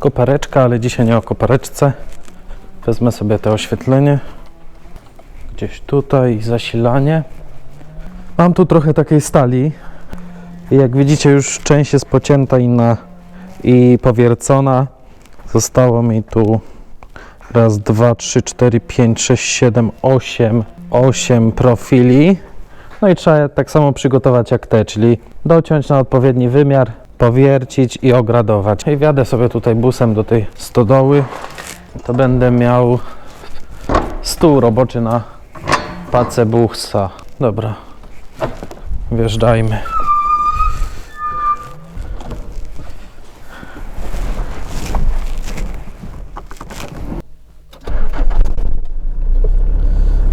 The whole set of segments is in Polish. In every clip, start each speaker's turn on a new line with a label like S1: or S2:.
S1: Kopareczka, ale dzisiaj nie o kopareczce. Wezmę sobie to oświetlenie. Gdzieś tutaj zasilanie. Mam tu trochę takiej stali. Jak widzicie już część jest pocięta i, na, i powiercona. Zostało mi tu raz, dwa, trzy, cztery, pięć, sześć, siedem, osiem, osiem profili. No i trzeba tak samo przygotować jak te, czyli dociąć na odpowiedni wymiar, powiercić i ogradować. I wjadę sobie tutaj busem do tej stodoły. To będę miał stół roboczy na pace buchsa. Dobra, wjeżdżajmy.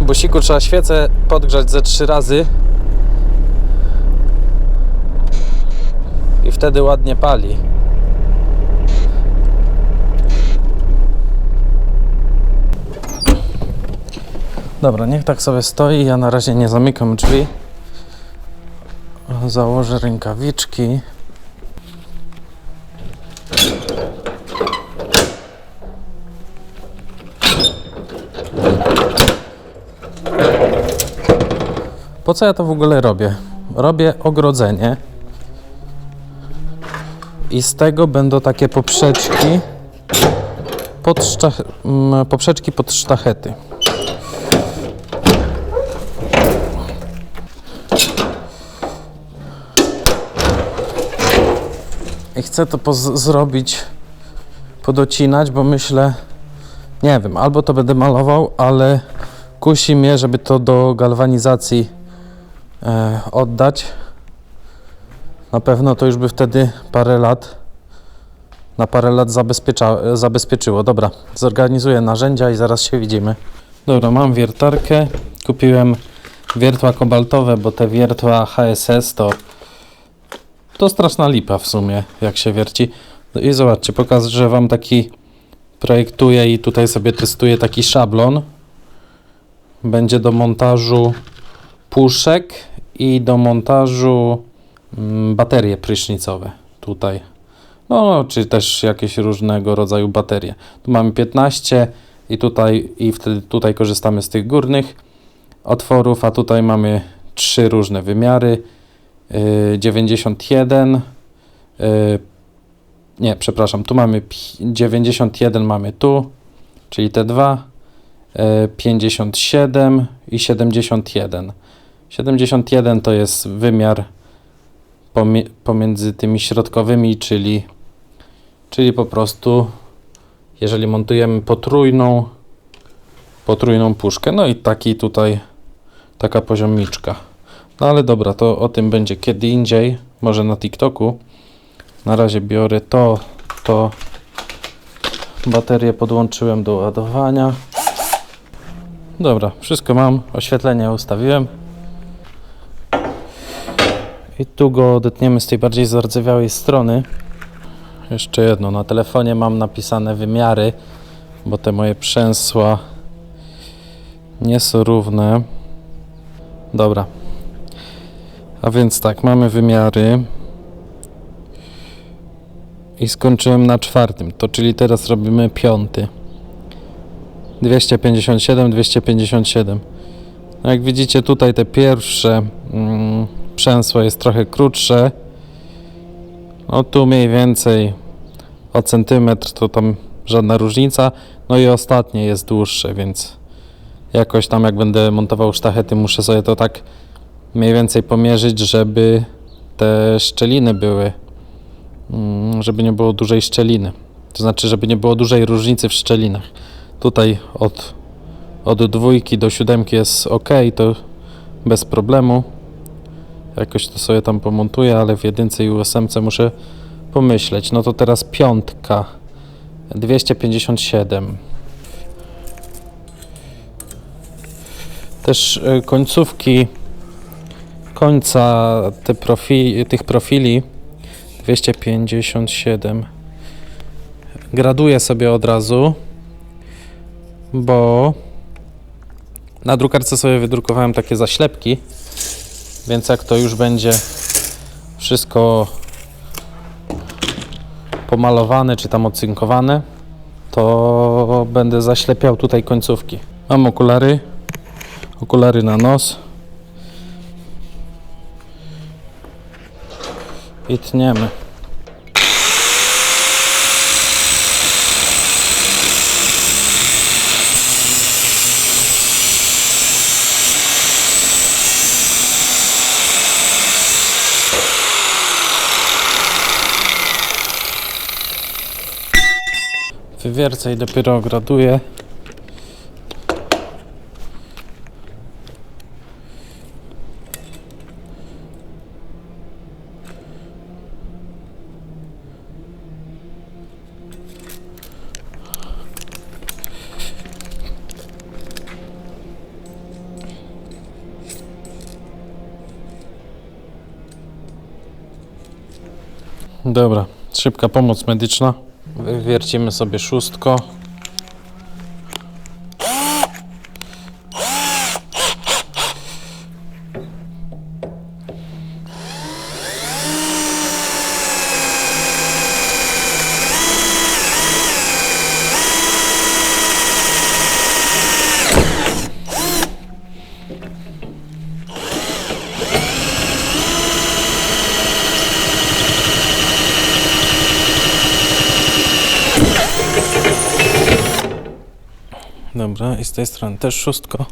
S1: Busiku trzeba świecę podgrzać ze trzy razy i wtedy ładnie pali. Dobra, niech tak sobie stoi. Ja na razie nie zamykam drzwi. Założę rękawiczki. Po co ja to w ogóle robię? Robię ogrodzenie i z tego będą takie poprzeczki pod sztach- poprzeczki pod sztachety. I chcę to zrobić, podocinać, bo myślę, nie wiem, albo to będę malował, ale kusi mnie, żeby to do galwanizacji e, oddać. Na pewno to już by wtedy parę lat, na parę lat zabezpiecza, zabezpieczyło. Dobra, zorganizuję narzędzia i zaraz się widzimy. Dobra, mam wiertarkę. Kupiłem wiertła kobaltowe, bo te wiertła HSS to to straszna lipa w sumie, jak się wierci. No I zobaczcie, pokażę wam taki projektuję i tutaj sobie testuję taki szablon. Będzie do montażu puszek i do montażu baterie prysznicowe tutaj. No, czy też jakieś różnego rodzaju baterie. Tu mamy 15 i tutaj i wtedy tutaj korzystamy z tych górnych otworów, a tutaj mamy trzy różne wymiary. Yy, 91 yy, nie, przepraszam, tu mamy pi- 91 mamy tu, czyli te dwa, yy, 57 i 71. 71 to jest wymiar pomiędzy tymi środkowymi, czyli, czyli po prostu jeżeli montujemy potrójną, potrójną puszkę, no i taki tutaj, taka poziomiczka. No ale dobra, to o tym będzie kiedy indziej, może na TikToku. Na razie biorę to, to. Baterię podłączyłem do ładowania. Dobra, wszystko mam, oświetlenie ustawiłem. I tu go odetniemy z tej bardziej zardzewiałej strony. Jeszcze jedno, na telefonie mam napisane wymiary, bo te moje przęsła nie są równe. Dobra, a więc tak, mamy wymiary. I skończyłem na czwartym, to czyli teraz robimy piąty. 257, 257. No jak widzicie tutaj te pierwsze mm, przęsło jest trochę krótsze. No tu mniej więcej o centymetr to tam żadna różnica. No i ostatnie jest dłuższe, więc jakoś tam jak będę montował sztachety muszę sobie to tak mniej więcej pomierzyć, żeby te szczeliny były, mm, żeby nie było dużej szczeliny. To znaczy, żeby nie było dużej różnicy w szczelinach. Tutaj od, od dwójki do siódemki jest ok, to bez problemu. Jakoś to sobie tam pomontuję, ale w jedynce i ósemce muszę pomyśleć. No to teraz piątka. 257. Też y, końcówki końca te profi, tych profili 257 graduję sobie od razu, bo na drukarce sobie wydrukowałem takie zaślepki, więc jak to już będzie wszystko pomalowane czy tam ocynkowane, to będę zaślepiał tutaj końcówki. Mam okulary, okulary na nos. I tniemy. Wywiercę i dopiero graduję. Dobra, szybka pomoc medyczna. Wywiercimy sobie szóstko. Dobra, i z tej strony też szóstko.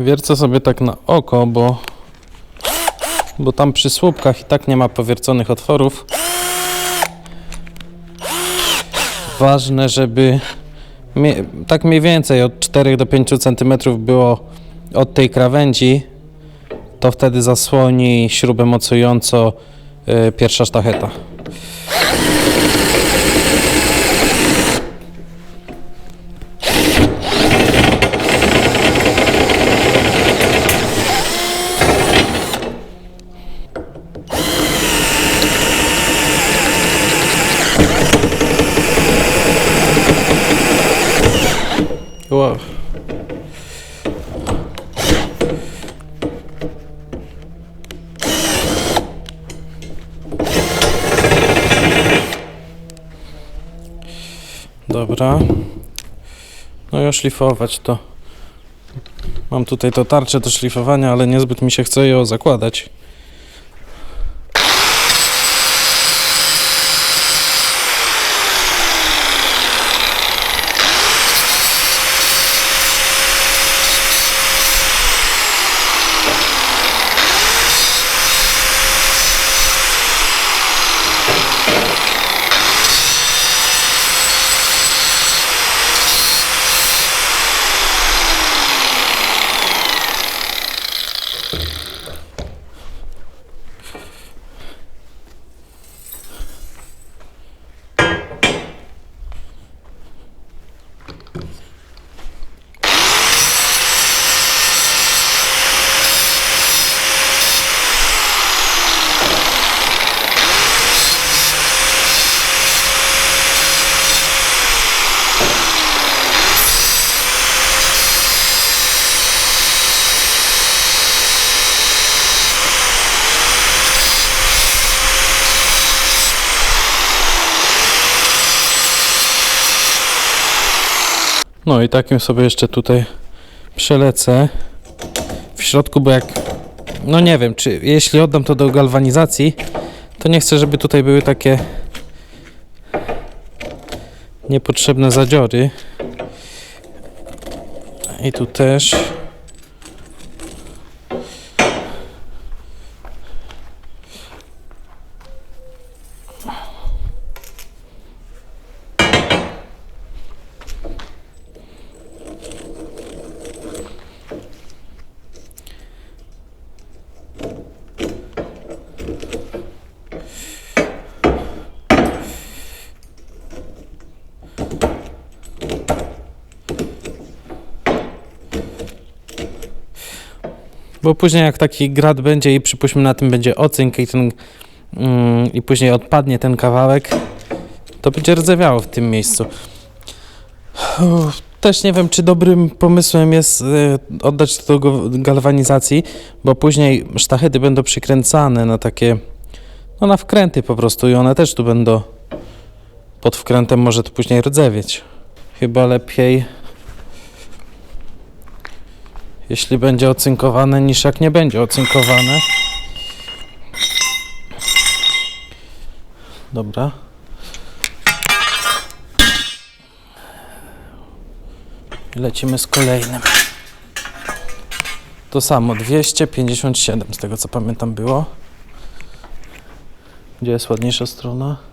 S1: Wiercę sobie tak na oko, bo, bo tam przy słupkach i tak nie ma powierconych otworów. Ważne, żeby tak mniej więcej od 4 do 5 cm było od tej krawędzi, to wtedy zasłoni śrubę mocująco y, pierwsza sztacheta. Wow. Dobra. No i oszlifować to. Mam tutaj to tarczę do szlifowania, ale niezbyt mi się chce ją zakładać. No i takim sobie jeszcze tutaj przelecę w środku, bo jak no nie wiem, czy jeśli oddam to do galwanizacji, to nie chcę, żeby tutaj były takie niepotrzebne zadziory. I tu też. Bo później jak taki grat będzie i przypuśćmy na tym będzie ocynk i, ten, mm, i później odpadnie ten kawałek, to będzie rdzewiało w tym miejscu. Uff, Też nie wiem, czy dobrym pomysłem jest y, oddać to do galwanizacji, bo później sztachety będą przykręcane na takie, no na wkręty po prostu i one też tu będą pod wkrętem może to później rdzewieć. Chyba lepiej jeśli będzie ocynkowane niż jak nie będzie ocynkowane. Dobra. I Lecimy z kolejnym. To samo, 257 z tego co pamiętam było. Gdzie jest ładniejsza strona?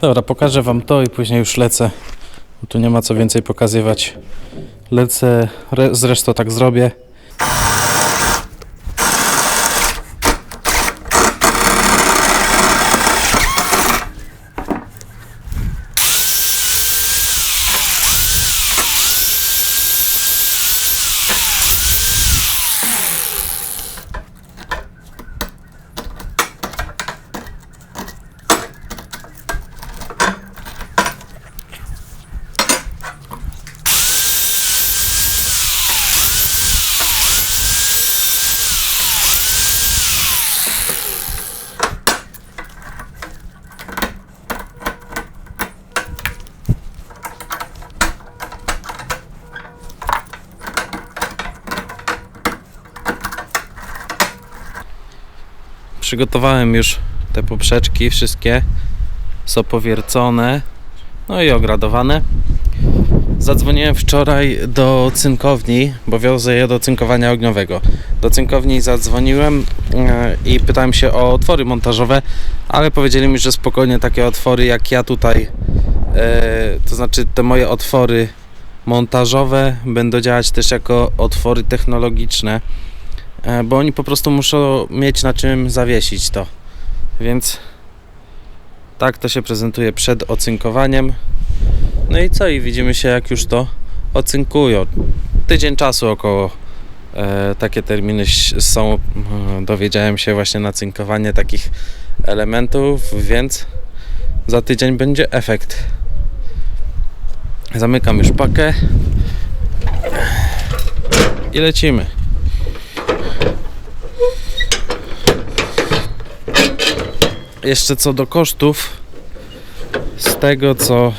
S1: Dobra, pokażę wam to i później już lecę. Tu nie ma co więcej pokazywać. Lecę, re, zresztą tak zrobię. Przygotowałem już te poprzeczki, wszystkie są powiercone, no i ogradowane. Zadzwoniłem wczoraj do cynkowni, bo wiozę je do cynkowania ogniowego. Do cynkowni zadzwoniłem e, i pytałem się o otwory montażowe, ale powiedzieli mi, że spokojnie takie otwory jak ja tutaj, e, to znaczy te moje otwory montażowe będą działać też jako otwory technologiczne, bo oni po prostu muszą mieć na czym zawiesić to. Więc tak to się prezentuje przed ocynkowaniem. No i co? I widzimy się jak już to ocynkują. Tydzień czasu około e, takie terminy są. E, dowiedziałem się właśnie na cynkowanie takich elementów, więc za tydzień będzie efekt. Zamykam już pakę i lecimy. Jeszcze co do kosztów, z tego co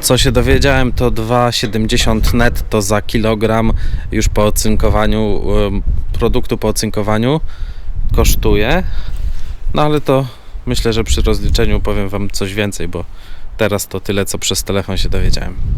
S1: co się dowiedziałem, to 2,70 netto za kilogram już po ocynkowaniu produktu po ocynkowaniu kosztuje. No ale to myślę, że przy rozliczeniu powiem Wam coś więcej, bo teraz to tyle, co przez telefon się dowiedziałem.